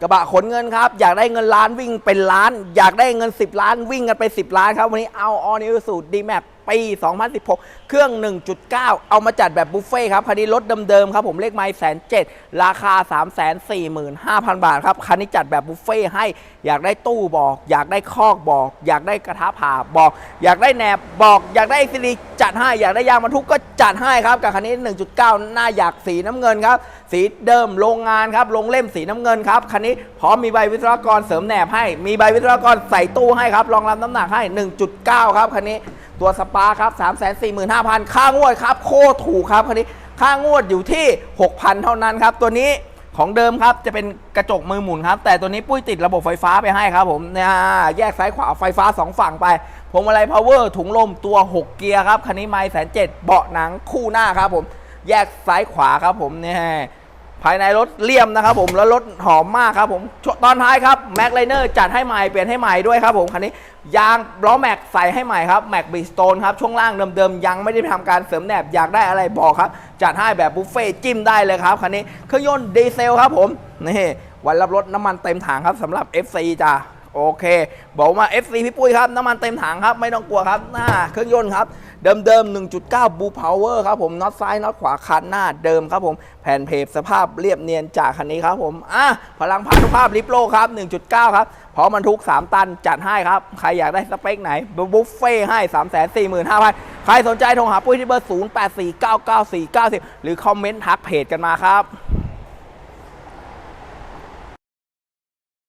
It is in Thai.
กระบะขนเงินครับ อยากได้เงินล้านวิ่งเป็นล้าน อยากได้เงิน 10 ล้านวิ่งกันไป 10 ล้านครับ วันนี้เอาออนิวสูตรดีแม็ ปี 2016 เครื่อง 1.9 เอามาจัดแบบบุฟเฟ่ต์ครับ คันนี้รถเดิมๆครับผมเลขไม้แสนเจ็ดราคา 345,000 บาทครับ คันนี้จัดแบบบุฟเฟ่ต์ให้ อยากได้ตู้บอก อยากได้คอกบอก อยากได้กระทะผ่าบอก อยากได้แหนบบอก อยากได้ซิลิจัดให้ อยากได้ยางบรรทุกก็จัดให้ครับ กับคันนี้ 1.9 หน้าอยากสีน้ำเงินครับ สีเดิมโรงงานครับ ลงเล่มสีน้ำเงินครับ คันนี้พร้อมมีใบวิศวกรเสริมแหนบให้ มีใบวิศวกรใส่ตู้ให้ครับ รองรับน้ำหนักให้ 1.9 ครับคันนี้ ตัวสปาครับ 345,000 ค่างวดครับ โคตรถูกครับคันนี้ ค่างวดอยู่ที่ 6,000 เท่านั้นครับ ตัวนี้ของเดิมครับจะเป็นกระจกมือหมุนครับ แต่ตัวนี้ปุ้ยติดระบบไฟฟ้าไปให้ครับผมเนี่ยแยกซ้ายขวาไฟฟ้า 2 ฝั่งไปพวงมาลัยพาวเวอร์ถุงลมตัว 6 เกียร์ครับคันนี้ไม่แสนเจ็ดเบาะหนังคู่หน้าครับผม แยกซ้ายขวาครับผมเนี่ย ภายในรถเลี่ยมนะครับผมแล้วรถหอมมากครับผมตอนท้ายครับแม็กไลเนอร์จัดให้ใหม่เปลี่ยนให้ใหม่ด้วยครับผมคันนี้ยางล้อแม็กใส่ให้ใหม่ครับแม็กบีสโตนครับช่วงล่างเดิมๆยังไม่ได้ทำการเสริมแหนบอยากได้อะไรบอกครับ จัดให้แบบบุฟเฟ่ต์จิ้มได้เลยครับคันนี้เครื่องยนต์ดีเซลครับผมนี่วันรับรถน้ำมันเต็มถังครับสำหรับ FC จ้าโอเค บอกมา FC พี่ปุ้ยครับน้ำมันเต็มถังครับไม่ต้องกลัวครับหน้าเครื่องยนต์ครับ เดิมๆ 1.9บูพาวเวอร์ครับผมน็อตซ้ายน็อตขวาคันหน้าเดิมครับผม แผ่นเพจสภาพเรียบเนียนจากคันนี้ครับผมอะพลังพานุภาพลิปโลครับ 1.9 ครับพร้อมบรรทุก 3 ตันจัดให้ครับ ใครอยากได้สเปคไหนบุฟเฟ่ให้ 345,000 ใครสนใจโทรหาปุ้ยที่เบอร์ 08499490 หรือคอมเมนต์ทักเพจกันมาครับ